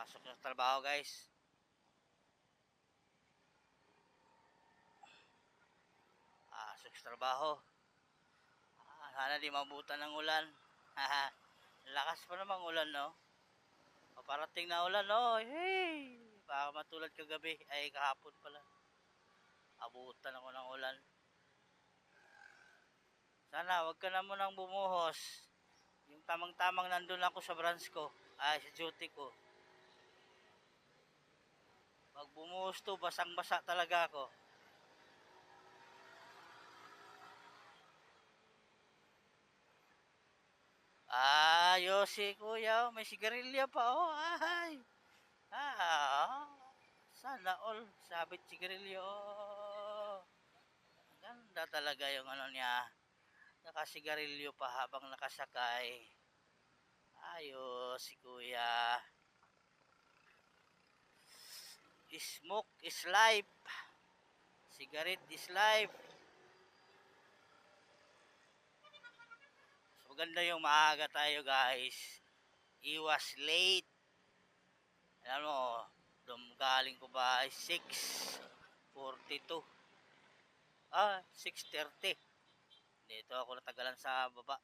Pasok na trabaho guys. Pasok sa trabaho. Ah, sana di mabutan ng ulan. Lakas pa namang ulan, no? Paparating na ulan, no? Hey! Baka matulad kagabi. Ay, kahapon pala. Abutan ako ng ulan. Sana, wag ka na munang bumuhos. Yung tamang-tamang nandun ako sa branch ko. Ay, sa duty ko. Pag bumuhos basang-basa talaga ako. Ah, Yosi, kuya, may sigarilya pa, oh, ay. Ah, sana all, sabit sigarilyo. oh. Ganda talaga yung ano niya. Nakasigarilyo pa habang nakasakay. Ayos, si kuya. Smoke is life. Cigarette is life. So, maganda yung maaga tayo guys. Iwas late. Alam mo, dum galing ko ba ay 6.42. Ah, 6.30. Dito ako natagalan sa baba.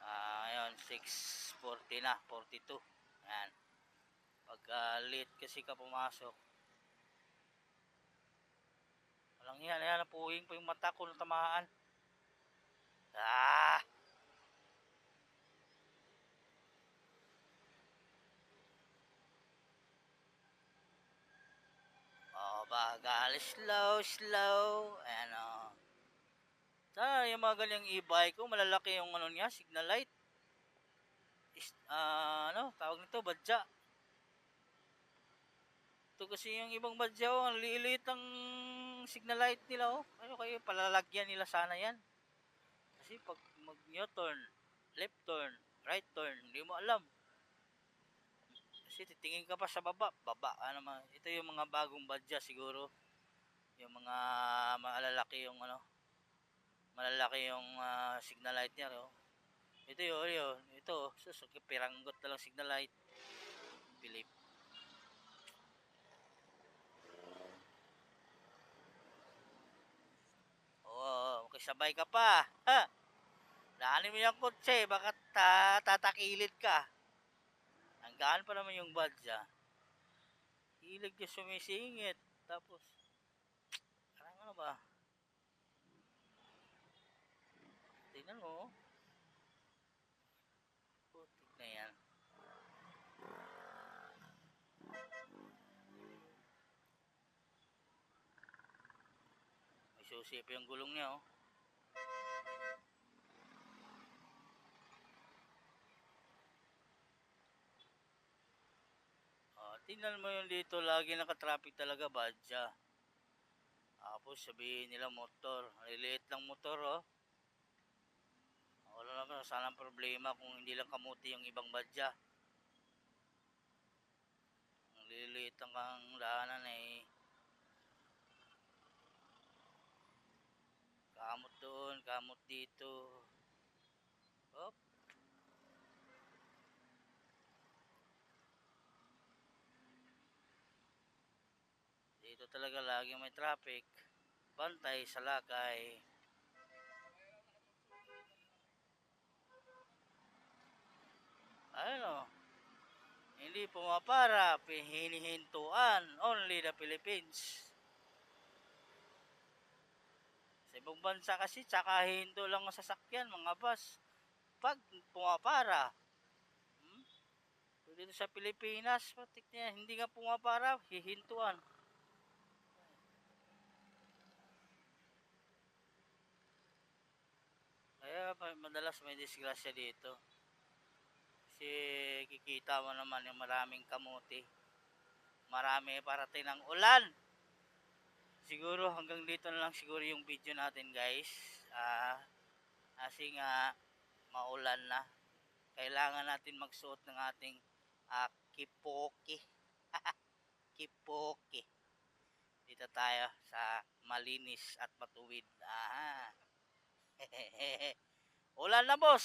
Ah, ayun, 6.40 na, 42. Ayan. Pag ah, late kasi ka pumasok. Walang yan, ayan, napuwing pa yung mata ko natamaan. Ah! Oh, bagal. Slow, slow. Ayan, oh. Sana yung mga ganyang e-bike ko, malalaki yung ano niya, signal light. Is, ah, ano, tawag nito, badya. Ito kasi yung ibang badya, oh, ang lilit ang signal light nila, oh. Ano kayo, palalagyan nila sana yan. Kasi pag mag-U-turn, left turn, right turn, hindi mo alam. Kasi titingin ka pa sa baba, baba, ano man. Ito yung mga bagong badya siguro. Yung mga malalaki yung ano, malalaki yung ah, signal light niya, oh. Ito yun, yun. Ito, sus, okay, piranggot na lang signal light. Philip. Makisabay ka pa. Ha? Daanin mo yung kotse, baka ta tatakilid ka. Hanggaan pa naman yung badya. Hilig niya sumisingit. Tapos, parang ano ba? Tingnan mo. oh. Putik na yan. May susi yung gulong niya, oh. Ah, tingnan mo yung dito, lagi nakatraffic talaga, badya. Tapos sabihin nila motor, liliit lang motor, oh. Wala naman, sana ang problema kung hindi lang kamuti yung ibang badya. Ang liliit lang ang daanan eh. Kamot doon, kamot dito. Dito talaga lagi may traffic. Bantay sa lakay. Ano? Hindi pumapara, hinihintuan. Only the Philippines. Sa ibang bansa kasi, tsaka hinto lang ang sasakyan, mga bus. Pag pumapara, hmm? Dito sa Pilipinas, patik niya, hindi nga pumapara, hihintuan. Kaya pa- madalas may disgrasya dito. Kasi kikita mo naman yung maraming kamuti. Marami parating ng ulan. Siguro hanggang dito na lang siguro yung video natin guys. Ah, kasi nga maulan na. Kailangan natin magsuot ng ating ah, kipoki. kipoki. Dito tayo sa malinis at matuwid. Aha. ulan na boss.